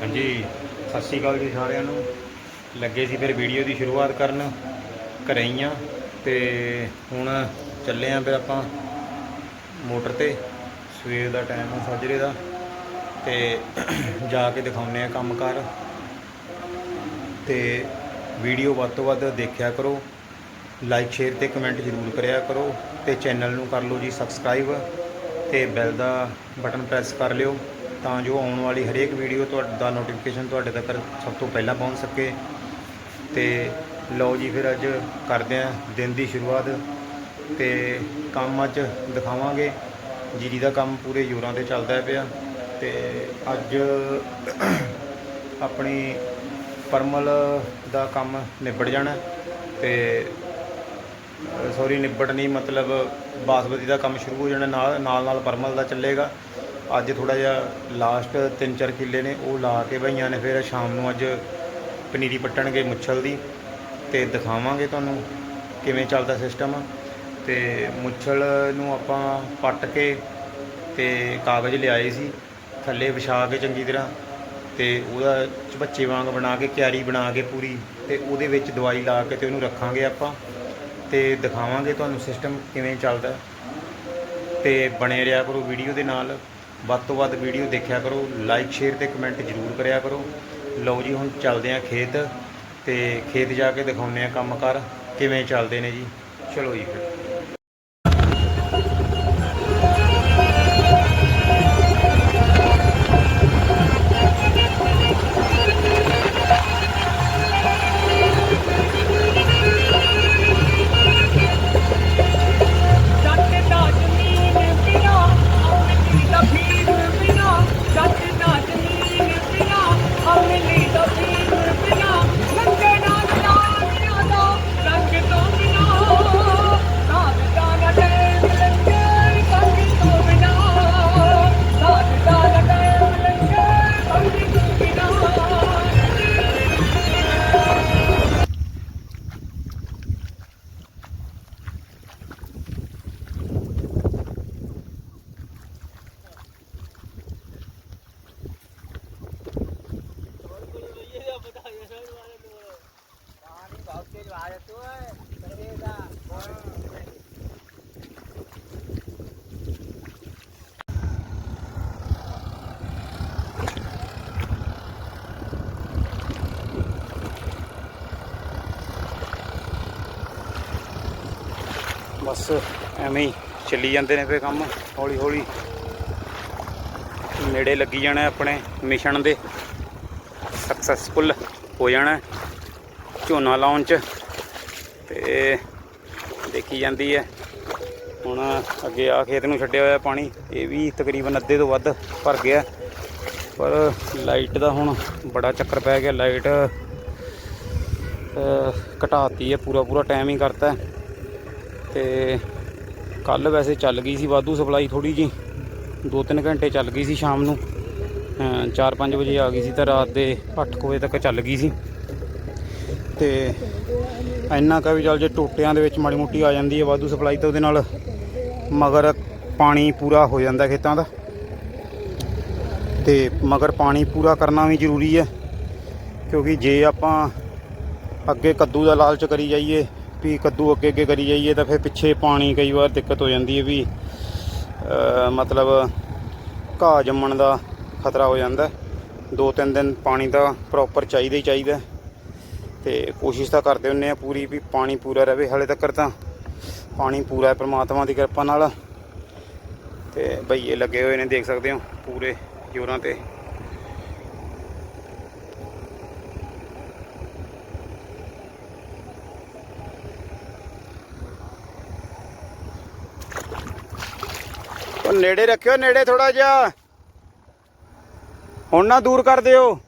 ਹਾਂਜੀ, ਸਤਿ ਸ਼੍ਰੀ ਅਕਾਲ ਜੀ ਸਾਰਿਆਂ ਨੂੰ। ਲੱਗੇ ਸੀ ਫਿਰ ਵੀਡੀਓ ਦੀ ਸ਼ੁਰੂਆਤ ਕਰਨ, ਘਰੇ ਹੀ ਆ। ਤੇ ਹੁਣ ਚੱਲੇ ਆ ਫਿਰ ਆਪਾਂ ਮੋਟਰ ਤੇ, ਸਵੇਰ ਦਾ ਟਾਈਮ ਆ ਸਾਜਰੇ ਦਾ। ਤੇ ਜਾ ਕੇ ਦਿਖਾਉਂਦੇ ਆ ਕੰਮਕਾਰ। ਤੇ ਵੀਡੀਓ ਵੱਧ ਤੋਂ ਵੱਧ ਦੇਖਿਆ ਕਰੋ। ਲਾਈਕ ਸ਼ੇਅਰ ਤੇ ਕਮੈਂਟ ਜ਼ਰੂਰ ਕਰਿਆ ਕਰੋ। ਤੇ ਚੈਨਲ ਨੂੰ ਕਰ ਲਓ ਜੀ ਸਬਸਕ੍ਰਾਈਬ ਤੇ ਬੈਲ ਦਾ ਬਟਨ ਪ੍ਰੈਸ ਕਰ ਲਿਓ। ਤਾਂ ਜੋ ਆਉਣ ਵਾਲੀ ਹਰੇਕ ਵੀਡੀਓ ਤੁਹਾਡਾ ਨੋਟੀਫਿਕੇਸ਼ਨ ਤੁਹਾਡੇ ਤੱਕ ਸਭ ਤੋਂ ਪਹਿਲਾਂ ਪਹੁੰਚ ਸਕੇ। ਤੇ ਲਓ ਜੀ, ਫਿਰ ਅੱਜ ਕਰਦੇ ਆ ਦਿਨ ਦੀ ਸ਼ੁਰੂਆਤ। ਤੇ ਕੰਮ ਅੱਜ ਦਿਖਾਵਾਂਗੇ। ਜੀਰੀ ਦਾ ਕੰਮ ਪੂਰੇ ਜ਼ੋਰਾਂ ਤੇ ਚੱਲਦਾ ਪਿਆ। ਤੇ ਅੱਜ ਆਪਣੀ ਪਰਮਲ ਦਾ ਕੰਮ ਨਿਬੜ ਜਾਣਾ। ਤੇ ਸੌਰੀ ਨਿਬੜ ਨਹੀਂ ਮਤਲਬ ਬਾਸਮਤੀ ਦਾ ਕੰਮ ਸ਼ੁਰੂ ਹੋ ਜਾਣਾ। ਨਾਲ ਨਾਲ ਨਾਲ ਪਰਮਲ ਦਾ ਚੱਲੇਗਾ। ਅੱਜ ਥੋੜਾ ਜਿਹਾ ਲਾਸਟ 3-4 ਕਿੱਲੇ ਨੇ, ਉਹ ਲਾ ਕੇ ਭਈਆਂ ਨੇ ਫਿਰ ਸ਼ਾਮ ਨੂੰ ਅੱਜ ਪਨੀਰੀ ਪੱਟਣਗੇ ਮੁੱਛਲ ਦੀ ਤੇ ਦਿਖਾਵਾਂਗੇ ਤੁਹਾਨੂੰ ਕਿਵੇਂ ਚੱਲਦਾ ਸਿਸਟਮ ਤੇ ਮੁੱਛਲ ਨੂੰ ਆਪਾਂ ਪੱਟ ਕੇ ਤੇ ਕਾਗਜ਼ ਲਿਆਏ ਸੀ, ਥੱਲੇ ਵਿਛਾ ਕੇ ਚੰਗੀ ਤਰ੍ਹਾਂ ਤੇ ਉਹਦਾ ਬੱਚੇ ਵਾਂਗ ਬਣਾ ਕੇ, ਕਿਆਰੀ ਬਣਾ ਕੇ ਪੂਰੀ ਤੇ ਉਹਦੇ ਵਿੱਚ ਦਵਾਈ ਲਾ ਕੇ ਤੇ ਉਹਨੂੰ ਰੱਖਾਂਗੇ ਆਪਾਂ ਤੇ ਦਿਖਾਵਾਂਗੇ ਤੁਹਾਨੂੰ ਸਿਸਟਮ ਕਿਵੇਂ ਚੱਲਦਾ ਹੈ। ਤੇ ਬਣੇ ਰਿਹਾ ਕਰੋ ਵੀਡੀਓ ਦੇ ਨਾਲ ਵੱਧ ਤੋਂ ਵੱਧ ਵੀਡੀਓ ਦੇਖਿਆ ਕਰੋ ਲਾਈਕ ਸ਼ੇਅਰ ਤੇ ਕਮੈਂਟ ਜ਼ਰੂਰ ਕਰਿਆ ਕਰੋ। ਲਓ ਜੀ, ਹੁਣ ਚੱਲਦੇ ਆ ਖੇਤ ਤੇ ਖੇਤ ਜਾ ਕੇ ਦਿਖਾਉਂਦੇ ਆ ਕੰਮਕਾਰ ਕਿਵੇਂ ਚੱਲਦੇ ਨੇ ਜੀ। ਚਲੋ ਜੀ ਫਿਰ। ਬਸ ਐਵੇਂ ਹੀ ਚੱਲੀ ਜਾਂਦੇ ਨੇ ਫੇ ਕੰਮ, ਹੌਲੀ ਹੌਲੀ। ਨੇੜੇ ਲੱਗੀ ਜਾਣਾ ਆਪਣੇ ਮਿਸ਼ਨ ਦੇ। ਸਕਸੈਸਫੁਲ ਹੋ ਜਾਣਾ ਝੋਨਾ ਲਾਉਣ ਚ ਤੇ ਦੇਖੀ ਜਾਂਦੀ ਹੈ। ਹੁਣ ਅੱਗੇ ਆ ਖੇਤ ਨੂੰ ਛੱਡਿਆ ਹੋਇਆ ਪਾਣੀ, ਇਹ ਵੀ ਤਕਰੀਬਨ ਅੱਧੇ ਤੋਂ ਵੱਧ ਭਰ ਗਿਆ। ਪਰ ਲਾਈਟ ਦਾ ਹੁਣ ਬੜਾ ਚੱਕਰ ਪੈ ਗਿਆ। ਲਾਈਟ ਘਟਾਤੀ ਹੈ ਪੂਰਾ ਪੂਰਾ ਟਾਈਮ ਹੀ ਕਰਤਾ ਤੇ ਕੱਲ ਵੈਸੇ ਚੱਲ ਗਈ ਸੀ ਵਾਧੂ ਸਪਲਾਈ ਥੋੜੀ ਜੀ 2-3 ਘੰਟੇ ਚੱਲ ਗਈ ਸੀ ਸ਼ਾਮ ਨੂੰ। 4-5 ਵਜੇ ਆ ਗਈ ਸੀ ਤਾਂ ਰਾਤ ਦੇ 8 ਵਜੇ ਤੱਕ ਚੱਲ ਗਈ ਸੀ। ਤੇ ਇੰਨਾ ਕਾ ਵੀ ਚੱਲ ਜੇ ਟੋਟਿਆਂ ਦੇ ਵਿੱਚ ਮਾੜੀ ਮੋਟੀ ਆ ਜਾਂਦੀ ਹੈ ਵਾਧੂ ਸਪਲਾਈ ਤਾਂ ਉਹਦੇ ਨਾਲ ਮਗਰ ਪਾਣੀ ਪੂਰਾ ਹੋ ਜਾਂਦਾ ਖੇਤਾਂ ਦਾ। ਤੇ ਮਗਰ ਪਾਣੀ ਪੂਰਾ ਕਰਨਾ ਵੀ ਜ਼ਰੂਰੀ ਹੈ। ਕਿਉਂਕਿ ਜੇ ਆਪਾਂ ਅੱਗੇ ਕੱਦੂ ਦਾ ਲਾਲਚ ਕਰੀ ਜਾਈਏ ਵੀ ਕੱਦੂ ਅੱਗੇ ਅੱਗੇ ਕਰੀ ਜਾਈਏ ਤਾਂ ਫਿਰ ਪਿੱਛੇ ਪਾਣੀ ਕਈ ਵਾਰ ਦਿੱਕਤ ਹੋ ਜਾਂਦੀ ਹੈ ਵੀ ਮਤਲਬ ਘਾਹ ਜੰਮਣ ਦਾ ਖਤਰਾ ਹੋ ਜਾਂਦਾ ਦੋ ਤਿੰਨ ਦਿਨ ਪਾਣੀ ਤਾਂ ਪ੍ਰੋਪਰ ਚਾਹੀਦਾ ਹੀ ਚਾਹੀਦਾ ਹੈ। ਤੇ ਕੋਸ਼ਿਸ਼ ਤਾਂ ਕਰਦੇ ਹੁੰਨੇ ਆ ਪੂਰੀ ਵੀ ਪਾਣੀ ਪੂਰਾ ਰਵੇ ਹਾਲੇ ਤੱਕ ਤਾਂ ਪਾਣੀ ਪੂਰਾ ਹੈ ਪ੍ਰਮਾਤਮਾ ਦੀ ਕਿਰਪਾ ਨਾਲ। ਤੇ ਭਈਏ ਲੱਗੇ ਹੋਏ ਨੇ, ਦੇਖ ਸਕਦੇ ਹੋ ਪੂਰੇ ਜੋਰਾਂ ਤੇ। ਹੁਣ ਨੇੜੇ ਰੱਖਿਓ, ਨੇੜੇ ਥੋੜਾ ਜਿਹਾ। ਹੁਣ ਨਾ ਦੂਰ ਕਰ ਦਿਓ।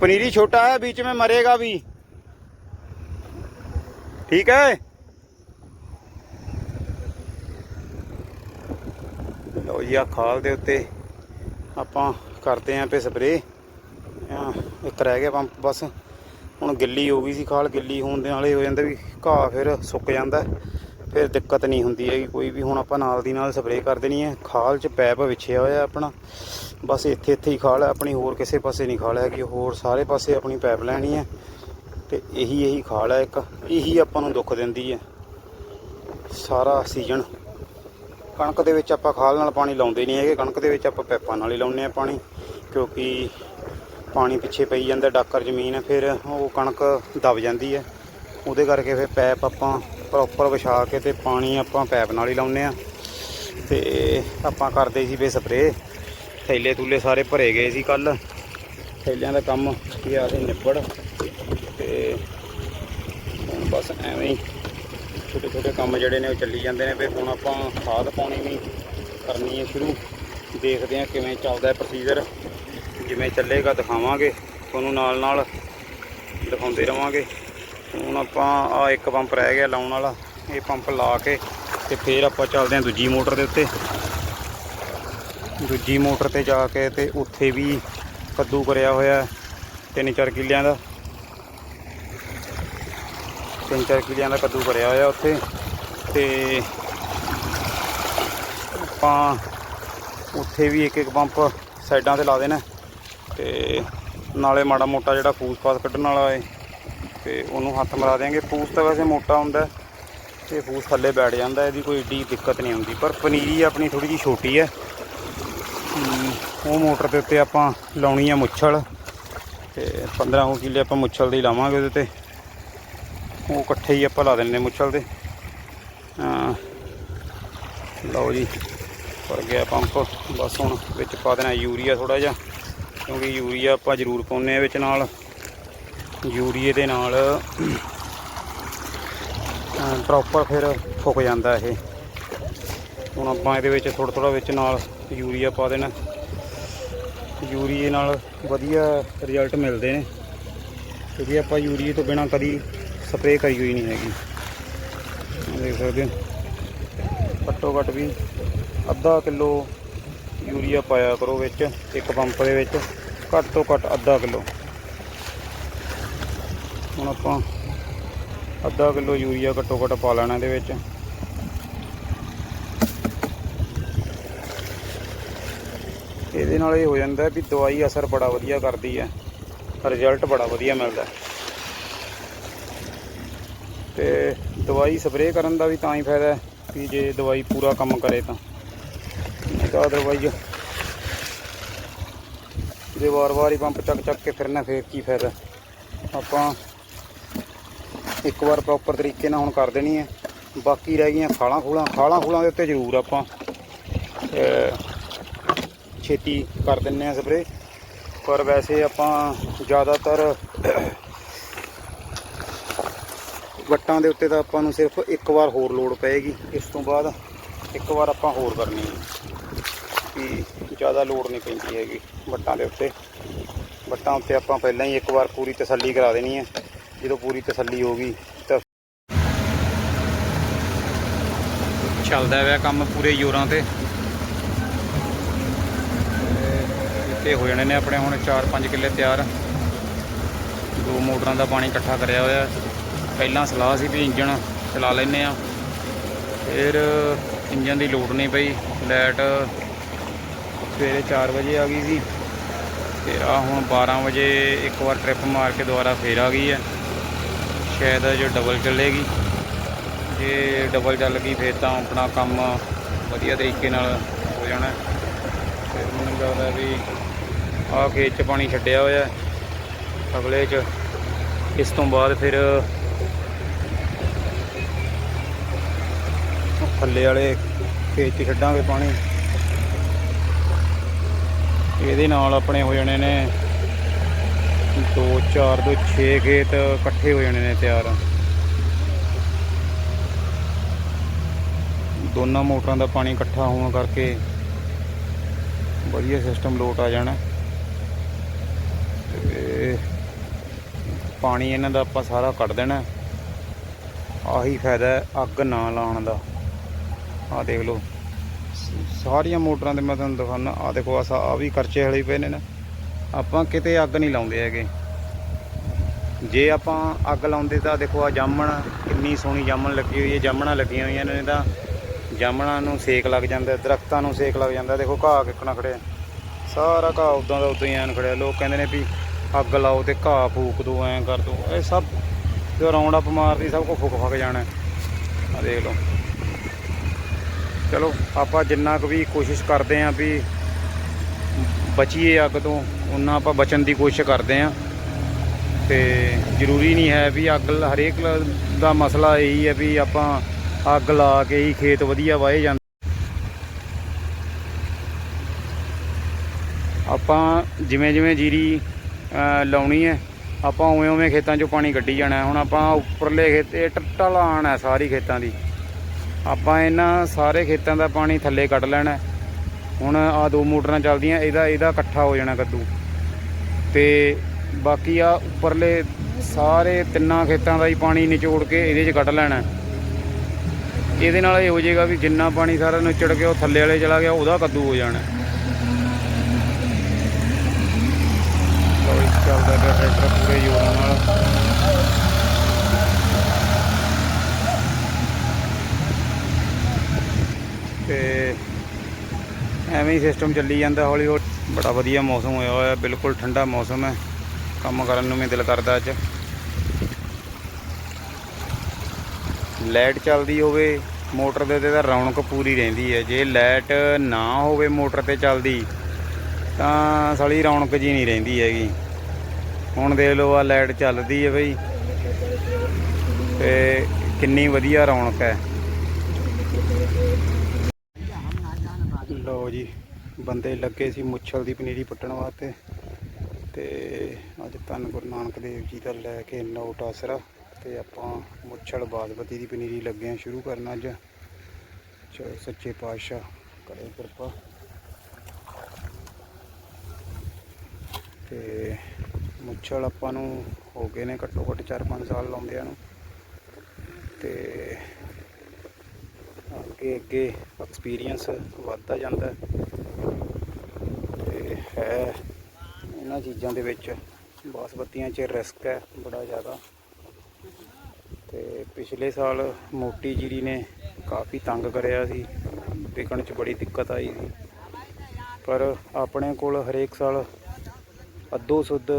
ਪਨੀਰੀ ਛੋਟਾ ਹੈ, ਵਿੱਚ ਮੇ ਮਰੇਗਾ ਵੀ। ਠੀਕ ਹੈ? ਲੋ ਜੀ ਆ ਖਾਲ ਦੇ ਉੱਤੇ ਆਪਾਂ ਕਰਦੇ ਆਂ ਪੇ ਸਪਰੇ। ਇੱਕ ਰਹਿ ਗਿਆ ਪੰਪ, ਬਸ। ਹੁਣ ਗਿੱਲੀ ਹੋ ਗਈ ਸੀ ਖਾਲ, ਗਿੱਲੀ ਹੋਣ ਦੇ ਨਾਲੇ ਹੋ ਜਾਂਦਾ ਵੀ ਘਾਹ ਫਿਰ ਸੁੱਕ ਜਾਂਦਾ। ਫਿਰ ਦਿੱਕਤ ਨਹੀਂ ਹੁੰਦੀ ਹੈਗੀ, ਕੋਈ ਵੀ ਹੁਣ ਆਪਾਂ ਨਾਲ ਦੀ ਨਾਲ ਸਪਰੇਅ ਕਰ ਦੇਣੀ ਹੈ, ਖਾਲ 'ਚ ਪੈਪ ਵਿਛਿਆ ਹੋਇਆ ਆਪਣਾ, ਬਸ ਇੱਥੇ ਇੱਥੇ ਹੀ ਖਾਲ ਹੈ, ਆਪਣੀ ਹੋਰ ਕਿਸੇ ਪਾਸੇ ਨਹੀਂ ਖਾਲ ਹੈਗੀ, ਹੋਰ ਸਾਰੇ ਪਾਸੇ ਆਪਣੀ ਪੈਪ ਲੈਣੀ ਹੈ ਤੇ ਇਹੀ ਇਹੀ ਖਾਲ ਹੈ ਇੱਕ, ਇਹੀ ਆਪਾਂ ਨੂੰ ਦੁੱਖ ਦਿੰਦੀ ਹੈ, ਸਾਰਾ ਸੀਜ਼ਨ ਕਣਕ ਦੇ ਵਿੱਚ ਆਪਾਂ ਖਾਲ ਨਾਲ ਪਾਣੀ ਲਾਉਂਦੇ ਨਹੀਂ ਹੈਗੇ, ਕਣਕ ਦੇ ਵਿੱਚ ਆਪਾਂ ਪੈਪਾਂ ਨਾਲ ਹੀ ਲਾਉਂਦੇ ਆ ਪਾਣੀ, ਕਿਉਂਕਿ ਪਾਣੀ ਪਿੱਛੇ ਪਈ ਜਾਂਦਾ, ਡਾਕਰ ਜ਼ਮੀਨ ਹੈ, ਫਿਰ ਉਹ ਕਣਕ ਦਬ ਜਾਂਦੀ ਹੈ, ਉਹਦੇ ਕਰਕੇ ਫਿਰ ਪੈਪ ਆਪਾਂ ਪ੍ਰੋਪਰ ਵਿਛਾ ਕੇ ਤੇ ਪਾਣੀ ਆਪਾਂ ਪੈਪ ਨਾਲ ਹੀ ਲਾਉਂਦੇ ਆ ਤੇ ਆਪਾਂ ਕਰਦੇ ਸੀ ਵੇ ਸਪਰੇ ਥੈਲੇ ਥੁੱਲੇ ਸਾਰੇ ਭਰੇ ਗਏ ਸੀ ਕੱਲ ਥੈਲਿਆਂ ਦਾ ਕੰਮ ਗਿਆ ਸੀ ਨਿਬੜ। ਤੇ ਹੁਣ ਬਸ ਐਵੇਂ ਹੀ ਛੋਟੇ ਛੋਟੇ ਕੰਮ ਜਿਹੜੇ ਨੇ ਉਹ ਚੱਲੀ ਜਾਂਦੇ ਨੇ। ਫਿਰ ਹੁਣ ਆਪਾਂ ਖਾਦ ਪਾਉਣੀ ਵੀ ਕਰਨੀ ਹੈ ਸ਼ੁਰੂ। ਦੇਖਦੇ ਹਾਂ ਕਿਵੇਂ ਚੱਲਦਾ ਹੈ ਪ੍ਰੋਸੀਜਰ ਜਿਵੇਂ ਚੱਲੇਗਾ ਦਿਖਾਵਾਂਗੇ। ਤੁਹਾਨੂੰ ਨਾਲ ਨਾਲ ਦਿਖਾਉਂਦੇ ਰਵਾਂਗੇ। ਹੁਣ ਆਪਾਂ ਆ ਇੱਕ ਪੰਪ ਰਹਿ ਗਿਆ ਲਾਉਣ ਵਾਲਾ, ਇਹ ਪੰਪ ਲਾ ਕੇ ਤੇ ਫਿਰ ਆਪਾਂ ਚੱਲਦੇ ਹਾਂ ਦੂਜੀ ਮੋਟਰ ਦੇ ਉੱਤੇ। ਦੂਜੀ ਮੋਟਰ ਤੇ ਜਾ ਕੇ ਤੇ ਉੱਥੇ ਵੀ ਕੱਦੂ ਕਰਿਆ ਹੋਇਆ ਤਿੰਨ ਚਾਰ ਕਿੱਲਿਆਂ ਦਾ। ਤਿੰਨ ਚਾਰ ਕਿੱਲਿਆਂ ਦਾ ਕੱਦੂ ਕਰਿਆ ਹੋਇਆ ਉੱਥੇ ਤੇ ਆਪਾਂ ਉੱਥੇ ਵੀ ਇੱਕ ਇੱਕ ਪੰਪ ਸਾਈਡਾਂ ਤੇ ਲਾ ਦੇਣਾ ਤੇ ਨਾਲੇ ਮਾੜਾ ਮੋਟਾ ਜਿਹੜਾ ਫੂਸ ਫਾਸ ਕੱਢਣ ਵਾਲਾ ਏ ਤੇ ਉਹਨੂੰ ਹੱਥ ਮਰਾ ਦੇਾਂਗੇ ਫੂਸ ਤਾਂ ਵੈਸੇ ਮੋਟਾ ਹੁੰਦਾ ਹੈ ਤੇ ਫੂਸ ਥੱਲੇ ਬੈਠ ਜਾਂਦਾ ਇਹਦੀ ਕੋਈ ਏਡੀ ਦਿੱਕਤ ਨਹੀਂ ਹੁੰਦੀ। ਪਰ ਪਨੀਰੀ ਆਪਣੀ ਥੋੜੀ ਜਿਹੀ ਛੋਟੀ ਹੈ। ਉਹ ਮੋਟਰ ਦੇ ਉੱਤੇ ਆਪਾਂ ਲਾਉਣੀ ਆ ਮੁੱਛਲ। ਤੇ 15 ਕੁ ਕਿੱਲੇ ਆਪਾਂ ਮੁੱਛਲ ਦੇ ਹੀ ਲਾਵਾਂਗੇ ਉਹਦੇ ਤੇ। ਉਹ ਇਕੱਠੇ ਹੀ ਆਪਾਂ ਲਾ ਦਿੰਨੇ ਮੁੱਛਲ ਦੇ। ਲਓ ਜੀ ਪਰ ਗਿਆ ਪੰਪ। ਬਸ ਹੁਣ ਵਿੱਚ ਪਾ ਦੇਣਾ ਯੂਰੀਆ ਥੋੜਾ ਜਿਹਾ, ਕਿਉਂਕਿ ਯੂਰੀਆ ਆਪਾਂ ਜ਼ਰੂਰ ਪਾਉਂਦੇ ਆ ਵਿੱਚ ਨਾਲ। ਯੂਰੀਏ ਦੇ ਨਾਲ ਪ੍ਰੋਪਰ ਫਿਰ ਫੁੱਕ ਜਾਂਦਾ ਇਹ। ਹੁਣ ਆਪਾਂ ਇਹਦੇ ਵਿੱਚ ਥੋੜਾ ਥੋੜਾ ਵਿੱਚ ਨਾਲ ਯੂਰੀਆ ਪਾ ਦੇਣਾ। ਯੂਰੀਏ ਨਾਲ ਵਧੀਆ ਰਿਜ਼ਲਟ ਮਿਲਦੇ ਨੇ। ਕਿਉਂਕਿ ਆਪਾਂ ਯੂਰੀਏ ਤੋਂ ਬਿਨਾਂ ਕਦੀ ਸਪਰੇਅ ਕਰੀ ਹੋਈ ਨਹੀਂ ਹੈਗੀ। ਦੇਖ ਸਕਦੇ ਹੋ। ਘੱਟੋ ਘੱਟ ਵੀ ਅੱਧਾ ਕਿਲੋ ਯੂਰੀਆ ਪਾਇਆ ਕਰੋ ਵਿੱਚ, ਇੱਕ ਪੰਪ ਦੇ ਵਿੱਚ। ਘੱਟ ਤੋਂ ਘੱਟ ਅੱਧਾ ਕਿਲੋ। ਹੁਣ ਆਪਾਂ ਅੱਧਾ ਕਿਲੋ ਯੂਰੀਆ ਘੱਟੋ ਘੱਟ ਪਾ ਲੈਣਾ ਇਹਦੇ ਵਿੱਚ। ਇਹਦੇ ਨਾਲ ਇਹ ਹੋ ਜਾਂਦਾ ਵੀ ਦਵਾਈ ਅਸਰ ਬੜਾ ਵਧੀਆ ਕਰਦੀ ਹੈ ਰਿਜ਼ਲਟ ਬੜਾ ਵਧੀਆ ਮਿਲਦਾ ਤੇ ਦਵਾਈ ਸਪਰੇਅ ਕਰਨ ਦਾ ਵੀ ਤਾਂ ਹੀ ਫਾਇਦਾ ਵੀ ਜੇ ਦਵਾਈ ਪੂਰਾ ਕੰਮ ਕਰੇ ਤਾਂ। ਨਹੀਂ ਤਾਂ ਅਦਰਵਾਈਜ਼ ਜੇ ਵਾਰ-ਵਾਰ ਹੀ ਪੰਪ ਚੱਕ ਚੱਕ ਕੇ ਫਿਰਨਾ, ਫੇਰ ਕੀ ਫਾਇਦਾ ਆਪਾਂ ਇੱਕ ਵਾਰ ਪ੍ਰੋਪਰ ਤਰੀਕੇ ਨਾਲ ਹੁਣ ਕਰ ਦੇਣੀ ਹੈ। ਬਾਕੀ ਰਹਿ ਗਈਆਂ ਖਾਲਾਂ ਖੂਲਾਂ ਖਾਲਾਂ ਖੂਲਾਂ ਦੇ ਉੱਤੇ ਜ਼ਰੂਰ ਆਪਾਂ ਛੇਤੀ ਕਰ ਦਿੰਨੇ ਆ ਸਪਰੇ ਪਰ ਵੈਸੇ ਆਪਾਂ ਜ਼ਿਆਦਾਤਰ ਵੱਟਾਂ ਦੇ ਉੱਤੇ ਤਾਂ ਆਪਾਂ ਨੂੰ ਸਿਰਫ ਇੱਕ ਵਾਰ ਹੋਰ ਲੋਡ ਪਏਗੀ। ਇਸ ਤੋਂ ਬਾਅਦ ਇੱਕ ਵਾਰ ਆਪਾਂ ਹੋਰ ਕਰਨੀ ਹੈ। ਕਿ ਜ਼ਿਆਦਾ ਲੋਡ ਨਹੀਂ ਪੈਂਦੀ ਹੈਗੀ ਵੱਟਾਂ ਦੇ ਉੱਤੇ। ਵੱਟਾਂ ਉੱਤੇ ਆਪਾਂ ਪਹਿਲਾਂ ਹੀ ਇੱਕ ਵਾਰ ਪੂਰੀ ਤਸੱਲੀ ਕਰਾ ਦੇਣੀ ਹੈ। ਜਦੋਂ ਪੂਰੀ ਤਸੱਲੀ ਹੋ ਗਈ ਤਾਂ ਚੱਲਦਾ ਹੋਇਆ ਕੰਮ ਪੂਰੇ ਜ਼ੋਰਾਂ ਤੇ। ਤੇ ਹੋ ਜਾਣੇ ਨੇ ਆਪਣੇ ਹੁਣ 4-5 ਕਿੱਲੇ ਤਿਆਰ। ਦੋ ਮੋਟਰਾਂ ਦਾ ਪਾਣੀ ਇਕੱਠਾ ਕਰਿਆ ਹੋਇਆ। ਪਹਿਲਾਂ ਸਲਾਹ ਸੀ ਵੀ ਇੰਜਣ ਚਲਾ ਲੈਨੇ ਆ ਫਿਰ ਇੰਜਣ ਦੀ ਲੋੜ ਨਹੀਂ ਪਈ। ਲਾਈਟ ਸਵੇਰੇ 4 ਵਜੇ ਆ ਗਈ ਸੀ। ਤੇ ਆ ਹੁਣ 12 ਵਜੇ ਇੱਕ ਵਾਰ ਟ੍ਰਿਪ ਮਾਰ ਕੇ ਦੁਬਾਰਾ ਫੇਰ ਆ ਗਈ ਹੈ। ਸ਼ਾਇਦ ਜੋ ਡਬਲ ਚੱਲੇਗੀ। ਜੇ ਡਬਲ ਚੱਲ ਗਈ, ਫਿਰ ਤਾਂ ਆਪਣਾ ਕੰਮ ਵਧੀਆ ਤਰੀਕੇ ਨਾਲ ਹੋ ਜਾਣਾ। ਫਿਰ ਮੈਨੂੰ ਲੱਗਦਾ ਵੀ ਆਹ ਖੇਤ 'ਚ ਪਾਣੀ ਛੱਡਿਆ ਹੋਇਆ ਅਗਲੇ 'ਚ। ਇਸ ਤੋਂ ਬਾਅਦ ਫਿਰ ਥੱਲੇ ਵਾਲੇ ਖੇਤ 'ਚ ਛੱਡਾਂਗੇ ਪਾਣੀ। ਇਹਦੇ ਨਾਲ ਆਪਣੇ ਹੋ ਜਾਣੇ ਨੇ ਦੋ 4 ਤੋਂ 6 ਖੇਤ ਇਕੱਠੇ ਹੋ ਜਾਣੇ ਨੇ ਤਿਆਰ। ਦੋਨਾਂ ਮੋਟਰਾਂ ਦਾ ਪਾਣੀ ਇਕੱਠਾ ਹੋਣ ਕਰਕੇ ਵਧੀਆ ਸਿਸਟਮ ਲੋਟ ਆ ਜਾਣਾ। ਤੇ ਪਾਣੀ ਇਹਨਾਂ ਦਾ ਆਪਾਂ ਸਾਰਾ ਕੱਢ ਦੇਣਾ। ਆਹੀ ਫਾਇਦਾ ਅੱਗ ਨਾ ਲਾਉਣ ਦਾ। ਆਹ ਦੇਖ ਲਓ। ਸਾਰੀਆਂ ਮੋਟਰਾਂ ਦੇ ਮੈਂ ਤੁਹਾਨੂੰ ਦਿਖਾਉਣਾ ਆਹ ਦੇਖੋ, ਆਹ ਆਹ ਵੀ ਖਰਚੇ ਹਲੇ ਪਏ ਨੇ ਨਾ। ਆਪਾਂ ਕਿਤੇ ਅੱਗ ਨਹੀਂ ਲਾਉਂਦੇ ਹੈਗੇ। ਜੇ ਆਪਾਂ ਅੱਗ ਲਾਉਂਦੇ ਤਾਂ ਦੇਖੋ ਆ ਜਾਮਣ ਕਿੰਨੀ ਸੋਹਣੀ ਜਾਮਣ ਲੱਗੀ ਹੋਈ ਹੈ, ਜਾਮਣਾਂ ਲੱਗੀਆਂ ਹੋਈਆਂ ਨੇ ਤਾਂ ਜਾਮਣਾਂ ਨੂੰ ਸੇਕ ਲੱਗ ਜਾਂਦਾ, ਦਰਖਤਾਂ ਨੂੰ ਸੇਕ ਲੱਗ ਜਾਂਦਾ। ਦੇਖੋ ਘਾਹ ਕਿੱਕਣਾ ਖੜਿਆ। ਸਾਰਾ ਘਾਹ ਉਦਾਂ ਦਾ ਉਦਾਂ ਹੀ ਐਨ ਖੜਿਆ। ਲੋਕ ਕਹਿੰਦੇ ਨੇ ਵੀ ਅੱਗ ਲਾਓ ਤੇ ਘਾਹ ਫੂਕ ਦੋ, ਐਂ ਕਰ ਦੋ। ਇਹ ਸਭ ਜੋ ਰੌਂਡ ਅਪ ਮਾਰਦੀ ਸਭ ਕੁਝ ਫੁੱਕ ਫੱਕ ਜਾਣਾ। ਆ ਦੇਖ ਲਓ। ਚਲੋ ਆਪਾਂ ਜਿੰਨਾ ਕੁ ਵੀ ਕੋਸ਼ਿਸ਼ ਕਰਦੇ ਆਂ ਵੀ ਬਚੀਏ ਅੱਗ ਤੋਂ ਉਹਨਾਂ ਆਪਾਂ ਬਚਣ ਦੀ ਕੋਸ਼ਿਸ਼ ਕਰਦੇ ਆਂ ਤੇ ਜ਼ਰੂਰੀ ਨਹੀਂ ਹੈ ਵੀ ਅੱਗ ਹਰੇਕ ਦਾ ਮਸਲਾ ਇਹੀ ਹੈ ਵੀ ਆਪਾਂ ਅੱਗ ਲਾ ਕੇ ਹੀ ਖੇਤ ਵਧੀਆ ਵਾਹੇ ਜਾਂਦੇ ਆਪਾਂ ਜਿਵੇਂ ਜਿਵੇਂ ਜੀਰੀ ਲਾਉਣੀ ਹੈ, ਆਪਾਂ ਉਵੇਂ ਉਵੇਂ ਖੇਤਾਂ 'ਚੋਂ ਪਾਣੀ ਕੱਢੀ ਜਾਣਾ ਹੁਣ ਆਪਾਂ ਉੱਪਰਲੇ ਖੇਤ, ਇਹ ਢਲਾਣ ਹੈ ਸਾਰੀ ਖੇਤਾਂ ਦੀ। ਆਪਾਂ ਇਹਨਾਂ ਸਾਰੇ ਖੇਤਾਂ ਦਾ ਪਾਣੀ ਥੱਲੇ ਕੱਢ ਲੈਣਾ ਹੁਣ ਆ ਦੋ ਮੋਟਰਾਂ ਚੱਲਦੀਆਂ, ਇਹਦਾ ਇਹਦਾ ਇਕੱਠਾ ਹੋ ਜਾਣਾ ਕੱਦੂ। ਤੇ ਬਾਕੀ ਆ ਉੱਪਰਲੇ ਸਾਰੇ ਤਿੰਨਾਂ ਖੇਤਾਂ ਦਾ ਹੀ ਪਾਣੀ ਨਿਚੋੜ ਕੇ ਇਹਦੇ 'ਚ ਕੱਢ ਲੈਣਾ। ਇਹਦੇ ਨਾਲ ਇਹ ਹੋ ਜਾਏਗਾ ਵੀ ਜਿੰਨਾ ਪਾਣੀ ਸਾਰਾ ਨਿਚੜ ਕੇ ਉਹ ਥੱਲੇ ਵਾਲੇ ਚਲਾ ਗਿਆ, ਉਹਦਾ ਕੱਦੂ ਹੋ ਜਾਣਾ। ਹੈ। ਚੱਲਦਾ ਪਿਆ ਟਰੈਕਟਰ ਪੂਰੇ ਜ਼ੋਰਾਂ ਨਾਲ। ਤੇ ਐਵੇਂ ਹੀ ਸਿਸਟਮ ਚੱਲੀ ਜਾਂਦਾ ਹੌਲੀ ਹੌਲੀ। ਬੜਾ ਵਧੀਆ ਮੌਸਮ ਹੋਇਆ ਹੋਇਆ, ਬਿਲਕੁਲ ਠੰਡਾ ਮੌਸਮ ਹੈ। ਕੰਮ ਕਰਨ ਨੂੰ ਵੀ ਦਿਲ ਕਰਦਾ ਅੱਜ। ਲਾਈਟ ਚੱਲਦੀ ਹੋਵੇ, ਮੋਟਰ ਦੇ ਤੇ ਤਾਂ ਰੌਣਕ ਪੂਰੀ ਰਹਿੰਦੀ ਹੈ। ਜੇ ਲਾਈਟ ਨਾ ਹੋਵੇ ਮੋਟਰ ਤੇ ਚੱਲਦੀ, ਤਾਂ ਸਾਲੀ ਰੌਣਕ ਜੀ ਨਹੀਂ ਰਹਿੰਦੀ ਹੈਗੀ। ਹੁਣ ਦੇਖ ਲਓ ਆ ਲਾਈਟ ਚੱਲਦੀ ਹੈ ਬਈ। ਤੇ ਕਿੰਨੀ ਵਧੀਆ ਰੌਣਕ ਹੈ। ਲਓ ਜੀ, ਬੰਦੇ ਲੱਗੇ ਸੀ ਮੁੱਛਲ ਦੀ ਪਨੀਰੀ ਪੱਟਣ ਵਾਸਤੇ ਤੇ ਅੱਜ ਧੰਨ ਗੁਰੂ ਨਾਨਕ ਦੇਵ ਜੀ ਦਾ ਲੈ ਕੇ ਨੋਟ ਆਸਰਾ ਤੇ ਆਪਾਂ ਮੁੱਛਲ ਬਾਸਮਤੀ ਦੀ ਪਨੀਰੀ ਲੱਗੇ ਆ ਸ਼ੁਰੂ ਕਰਨ ਅੱਜ। ਚਲੋ ਸੱਚੇ ਪਾਤਸ਼ਾਹ ਕਰੇ ਕਿਰਪਾ। ਤੇ ਮੁੱਛਲ ਆਪਾਂ ਨੂੰ ਹੋ ਗਏ ਨੇ ਘੱਟੋ ਘੱਟ 4-5 ਸਾਲ ਲਾਉਂਦਿਆਂ ਨੂੰ। ਤੇ ਅੱਗੇ ਅੱਗੇ ਐਕਸਪੀਰੀਅੰਸ ਵੱਧਦਾ ਜਾਂਦਾ ਹੈ। ਤੇ ਹੈ ਇਹਨਾਂ ਚੀਜ਼ਾਂ ਦੇ ਵਿੱਚ ਬਾਸਮਤੀਆਂ 'ਚ ਰਿਸਕ ਹੈ ਬੜਾ ਜ਼ਿਆਦਾ। ਤੇ ਪਿਛਲੇ ਸਾਲ ਮੋਟੀ ਜੀਰੀ ਨੇ ਕਾਫੀ ਤੰਗ ਕਰਿਆ ਸੀ, ਵਿਕਣ 'ਚ ਬੜੀ ਦਿੱਕਤ ਆਈ ਸੀ। ਪਰ ਆਪਣੇ ਕੋਲ ਹਰੇਕ ਸਾਲ ਅੱਧੋ ਸੁੱਧ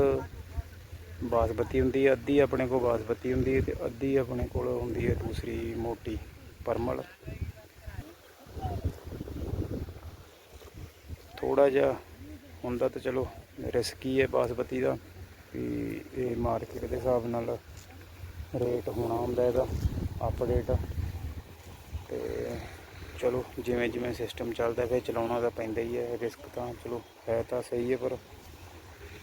ਬਾਸਮਤੀ ਹੁੰਦੀ ਹੈ, ਅੱਧੀ ਆਪਣੇ ਕੋਲ ਬਾਸਮਤੀ ਹੁੰਦੀ ਹੈ ਤੇ ਅੱਧੀ ਆਪਣੇ ਕੋਲ ਹੁੰਦੀ ਹੈ ਦੂਸਰੀ ਮੋਟੀ ਪਰਮਲ। ਥੋੜਾ ਜਿਹਾ ਹੁੰਦਾ ਤਾਂ ਚਲੋ ਰਿਸਕੀ ਹੈ ਬਾਸਮਤੀ ਦਾ ਵੀ ਇਹ ਮਾਰਕੀਟ ਦੇ ਹਿਸਾਬ ਨਾਲ ਰੇਟ ਹੋਣਾ ਹੁੰਦਾ ਇਹਦਾ ਅਪਡੇਟ ਤੇ ਚਲੋ ਜਿਵੇਂ ਜਿਵੇਂ ਸਿਸਟਮ ਚੱਲਦਾ ਫਿਰ ਚਲਾਉਣਾ ਤਾਂ ਪੈਂਦਾ ਹੀ ਹੈ ਰਿਸਕ ਤਾਂ ਚਲੋ ਹੈ ਤਾਂ ਸਹੀ ਹੈ ਪਰ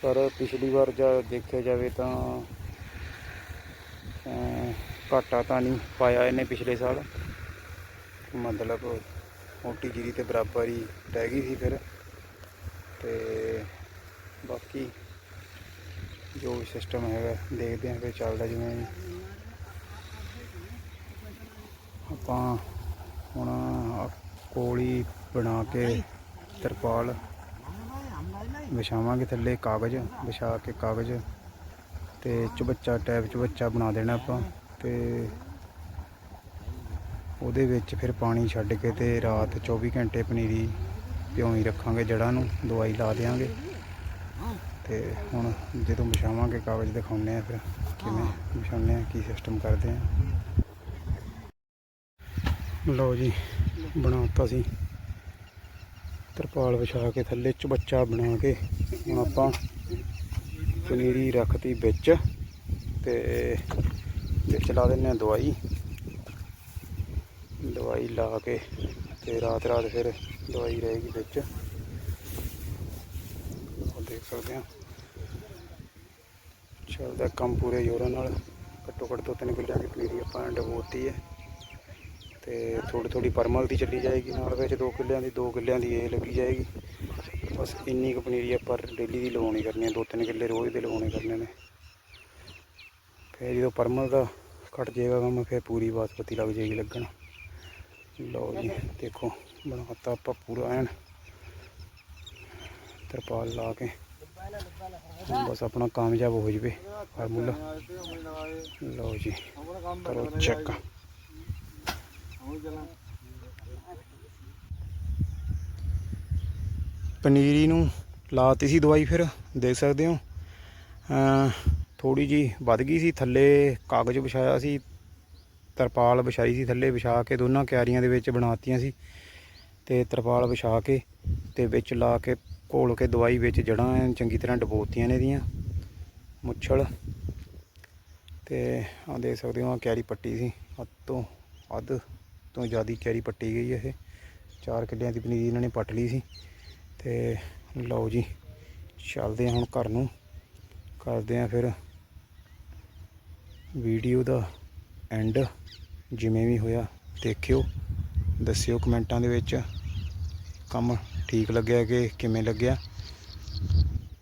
ਪਰ ਪਿਛਲੀ ਵਾਰ ਜਦ ਦੇਖਿਆ ਜਾਵੇ ਤਾਂ ਘਾਟਾ ਤਾਂ ਨਹੀਂ ਪਾਇਆ ਇਹਨੇ ਪਿਛਲੇ ਸਾਲ। ਮਤਲਬ ਮੋਟੀ ਜੀਰੀ ਤੇ ਬਰਾਬਰ ਹੀ ਰਹਿ ਗਈ ਸੀ ਫਿਰ। ਤੇ ਬਾਕੀ ਜੋ ਸਿਸਟਮ ਹੈਗਾ, ਦੇਖਦੇ ਹਾਂ ਫਿਰ ਚੱਲਦਾ ਜਿਵੇਂ ਆਪਾਂ ਹੁਣ ਆਹ ਕੋਲੀ ਬਣਾ ਕੇ ਤਰਪਾਲ ਵਿਛਾਵਾਂਗੇ ਥੱਲੇ ਕਾਗਜ਼, ਵਿਛਾ ਕੇ ਕਾਗਜ਼ ਤੇ ਚੁਬੱਚਾ, ਟੈਪ ਚੁਬੱਚਾ ਬਣਾ ਦੇਣਾ ਆਪਾਂ ਤੇ ਉਹਦੇ ਵਿੱਚ ਫਿਰ ਪਾਣੀ ਛੱਡ ਕੇ ਤੇ ਰਾਤ 24 ਘੰਟੇ ਪਨੀਰੀ ਭਿਉਂ ਰੱਖਾਂਗੇ ਜੜ੍ਹਾਂ ਨੂੰ, ਦਵਾਈ ਲਾ ਦੇਵਾਂਗੇ ਤੇ ਹੁਣ ਜਦੋਂ ਵਿਛਾਵਾਂਗੇ ਕਾਗਜ਼ ਦਿਖਾਉਂਦੇ ਆ ਫਿਰ ਕਿਵੇਂ ਵਿਛਾਉਂਦੇ ਆ ਕੀ ਸਿਸਟਮ ਕਰਦੇ ਆ ਲਓ ਜੀ, ਬਣਾਤਾ ਸੀ। ਤਰਪਾਲ ਵਿਛਾ ਕੇ ਥੱਲੇ ਚੁਬੱਚਾ ਬਣਾ ਕੇ ਹੁਣ ਆਪਾਂ ਪਨੀਰੀ ਰੱਖਤੀ ਵਿੱਚ ਤੇ ਵਿੱਚ ਲਾ ਦਿੰਨੇ ਆ ਦਵਾਈ। ਦਵਾਈ ਲਾ ਕੇ ਤੇ ਰਾਤ ਰਾਤ ਫਿਰ ਦਵਾਈ ਰਹੇਗੀ ਵਿੱਚ। ਉਹ ਦੇਖ ਸਕਦੇ ਆ ਚੱਲਦਾ ਕੰਮ ਪੂਰੇ ਜ਼ੋਰਾਂ ਨਾਲ। ਘੱਟੋ ਘੱਟ ਦੋ ਤਿੰਨ ਕਿੱਲਿਆਂ ਦੀ ਪਨੀਰੀ ਆਪਾਂ ਡਬੋਤੀ ਹੈ। ਤੇ ਥੋੜੀ ਥੋੜੀ ਪਰਮਲ ਦੀ ਚੱਲੀ ਜਾਏਗੀ ਨਾਲ ਵਿੱਚ 2 ਕਿੱਲਿਆਂ ਦੀ 2 ਕਿੱਲਿਆਂ ਦੀ ਇਹ ਲੱਗੀ ਜਾਏਗੀ। ਬਸ ਇੰਨੀ ਕੁ ਪਨੀਰੀ ਆਪਾਂ ਡੇਲੀ ਦੀ ਲਵਾਉਣੀ ਕਰਨੀ ਹੈ, ਦੋ ਤਿੰਨ ਕਿੱਲੇ ਰੋਜ਼ ਦੇ ਲਵਾਉਣੇ ਕਰਨੇ ਨੇ। ਫਿਰ ਜਦੋਂ ਪਰਮਲ ਦਾ ਘਟ ਜਾਏਗਾ ਕੰਮ, ਫਿਰ ਪੂਰੀ ਬਾਸਪਤੀ ਲੱਗ ਜਾਏਗੀ ਲੱਗਣ। ਲਓ ਜੀ, ਦੇਖੋ ਬਣਾਤਾ ਆਪਾਂ ਪੂਰਾ ਐਨ। ਤਰਪਾਲ ਲਾ ਕੇ। ਬਸ ਆਪਣਾ ਕਾਮਯਾਬ ਹੋ ਜਵੇ, ਫਾਰਮੂਲਾ। ਲਓ ਜੀ, ਕਰੋ ਚੈੱਕ। ਪਨੀਰੀ ਨੂੰ ਲਾਤੀ ਸੀ ਦਵਾਈ ਫਿਰ, ਦੇਖ ਸਕਦੇ ਹੋ। ਥੋੜੀ ਜੀ ਵੱਧ ਗਈ ਸੀ, ਥੱਲੇ ਕਾਗਜ਼ ਵਿਛਾਇਆ ਸੀ ਤਰਪਾਲ ਵਿਛਾਈ ਸੀ ਥੱਲੇ ਵਿਛਾ ਕੇ, ਦੋਨਾਂ ਕਿਆਰੀਆਂ ਦੇ ਵਿੱਚ ਬਣਾਤੀਆਂ ਸੀ ਤੇ ਤਰਪਾਲ ਵਿਛਾ ਕੇ ਤੇ ਵਿੱਚ ਲਾ ਕੇ ਘੋਲ ਕੇ ਦਵਾਈ ਵਿੱਚ ਜੜਾਂ ਚੰਗੀ ਤਰ੍ਹਾਂ ਡਬੋਤੀਆਂ ਨੇ ਇਹਦੀਆਂ, ਮੁੱਛਲ ਤੇ ਆ ਦੇਖ ਸਕਦੇ ਹੋ ਆ ਕਿਆਰੀ ਪੱਟੀ ਸੀ, ਅੱਧ ਤੋਂ ਅੱਧ ਤੋਂ ਜ਼ਿਆਦੀ ਕਿਆਰੀ ਪੱਟੀ ਗਈ ਇਹ, ਚਾਰ ਕਿੱਲਿਆਂ ਦੀ ਪਨੀਰੀ ਇਹਨਾਂ ਨੇ ਪੱਟ ਲਈ ਸੀ ਤੇ ਲਓ ਜੀ, ਚੱਲਦੇ ਹਾਂ ਹੁਣ ਘਰ ਨੂੰ, ਕਰਦੇ ਹਾਂ ਫਿਰ ਵੀਡੀਓ ਦਾ ਐਂਡ ਜਿਵੇਂ ਵੀ ਹੋਇਆ, ਦੇਖਿਓ, ਦੱਸਿਓ ਕਮੈਂਟਾਂ ਦੇ ਵਿੱਚ ਕੰਮ ਠੀਕ ਲੱਗਿਆ ਕਿ ਕਿਵੇਂ ਲੱਗਿਆ।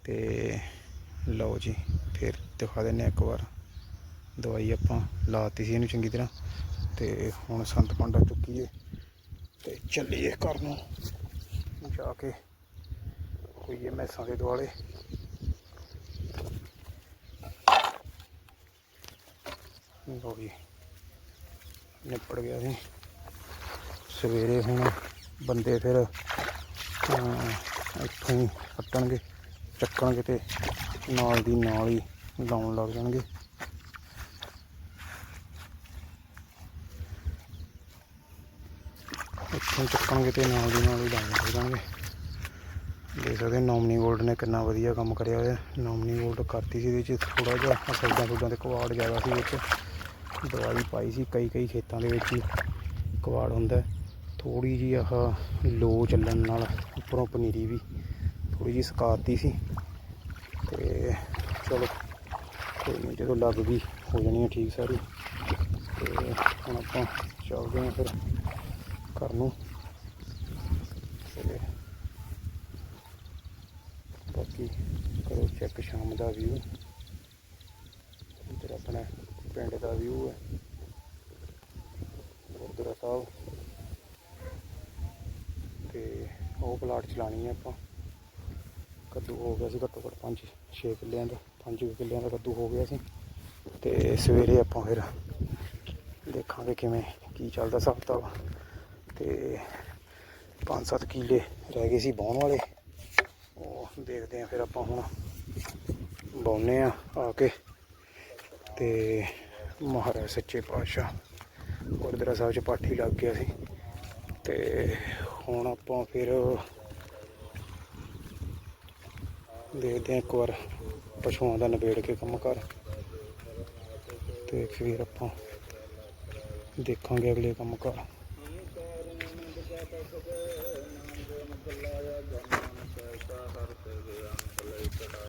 ਤੇ ਲਓ ਜੀ, ਫਿਰ ਦਿਖਾ ਦਿੰਨੇ ਇੱਕ ਵਾਰ। ਦਵਾਈ ਆਪਾਂ ਲਾਤੀ ਸੀ ਇਹਨੂੰ ਚੰਗੀ ਤਰ੍ਹਾਂ। ਤੇ ਹੁਣ ਸੰਤ ਪਾਂਡਾ ਚੁੱਕੀਏ ਤੇ ਚੱਲੀਏ ਘਰ ਨੂੰ। ਜਾ ਕੇ ਹੋਈਏ ਮੈਸਾਂ ਦੇ ਦੁਆਲੇ। ਲਓ ਜੀ। ਨਿਪੜ ਗਿਆ ਸੀ। ਸਵੇਰੇ ਹੁਣ ਬੰਦੇ ਫਿਰ ਇੱਥੋਂ ਹੀ ਕੱਟਣਗੇ ਚੱਕਣਗੇ ਤੇ ਨਾਲ ਦੀ ਨਾਲ ਹੀ ਲਾਉਣ ਲੱਗ ਜਾਣਗੇ। ਇੱਥੋਂ ਚੱਕਣਗੇ ਤੇ ਨਾਲ ਦੀ ਨਾਲ ਹੀ ਲਾਉਣ ਲੱਗ ਜਾਣਗੇ। ਦੇਖ ਸਕਦੇ ਨੋਮਨੀ ਗੋਲਡ ਨੇ ਕਿੰਨਾ ਵਧੀਆ ਕੰਮ ਕਰਿਆ ਹੋਇਆ। ਨੋਮਨੀ ਗੋਲਡ ਕਰਤੀ ਸੀ ਇਹਦੇ ਵਿੱਚ ਥੋੜਾ ਜਿਹਾ ਅਸਲਦਾਂ ਸੁਲਦਾਂ 'ਤੇ ਕਵਾੜ ਜ਼ਿਆਦਾ ਸੀ ਵਿੱਚ ਦਵਾਈ ਪਾਈ ਸੀ, ਕਈ ਕਈ ਖੇਤਾਂ ਦੇ ਵਿੱਚ ਹੀ ਕਵਾੜ ਹੁੰਦਾ ਥੋੜੀ ਜੀ ਆਹ ਲੋ ਚੱਲਣ ਨਾਲ ਉੱਪਰੋਂ ਪਨੀਰੀ ਵੀ ਥੋੜੀ ਜੀ ਸੁਕਾਤੀ ਸੀ। ਤੇ ਚਲੋ, ਕੋਈ ਨਹੀਂ, ਜਦੋਂ ਲੱਗ ਗਈ ਹੋ ਜਾਣੀ ਹੈ ਠੀਕ ਸਾਰੀ। ਤੇ ਹੁਣ ਆਪਾਂ ਚੱਲਦੇ ਹਾਂ ਫਿਰ ਘਰ ਨੂੰ। ਤੇ ਬਾਕੀ ਕਰੋ ਚੈੱਕ ਸ਼ਾਮ ਦਾ ਵਿਊ ਇੱਧਰ ਆਪਣਾ ਪਿੰਡ ਦਾ ਵਿਊ ਹੈ। ਗੁਰਦੁਆਰਾ ਸਾਹਿਬ। ਤੇ ਉਹ ਪਲਾਟ ਚਲਾਣੀ ਹੈ ਆਪਾਂ। ਕੱਦੂ ਹੋ ਗਿਆ ਸੀ ਘੱਟੋ ਘੱਟ 5 6 ਕਿੱਲਿਆਂ ਦਾ 5 ਕਿੱਲਿਆਂ ਦਾ ਕੱਦੂ ਹੋ ਗਿਆ ਸੀ। ਤੇ ਸਵੇਰੇ ਆਪਾਂ ਫਿਰ ਦੇਖਾਂਗੇ ਕਿਵੇਂ ਕੀ ਚੱਲਦਾ ਹਿਸਾਬ ਕਿਤਾਬ। ਤੇ 5-7 ਕਿੱਲੇ ਰਹਿ ਗਏ ਸੀ ਬਾਉਣ ਵਾਲੇ। ਉਹ ਦੇਖਦੇ ਆ ਫਿਰ ਆਪਾਂ ਹੁਣ ਬਾਉਨੇ ਆ ਆ ਕੇ। ਤੇ ਮਹਾਰਾਜ ਸੱਚੇ ਪਾਤਸ਼ਾਹ ਗੁਰਦੁਆਰਾ ਸਾਹਿਬ ਚ ਪਾਠੀ ਲੱਗ ਗਿਆ ਸੀ ਤੇ ਹੁਣ ਆਪਾਂ ਫਿਰ ਦੇਖਦੇ ਹਾਂ ਇੱਕ ਵਾਰ ਪਸ਼ੂਆਂ ਦਾ ਨਿਬੇੜ ਕੇ ਕੰਮ ਕਰ ਤੇ ਫਿਰ ਆਪਾਂ ਦੇਖਾਂਗੇ ਅਗਲੇ ਕੰਮ ਕਰ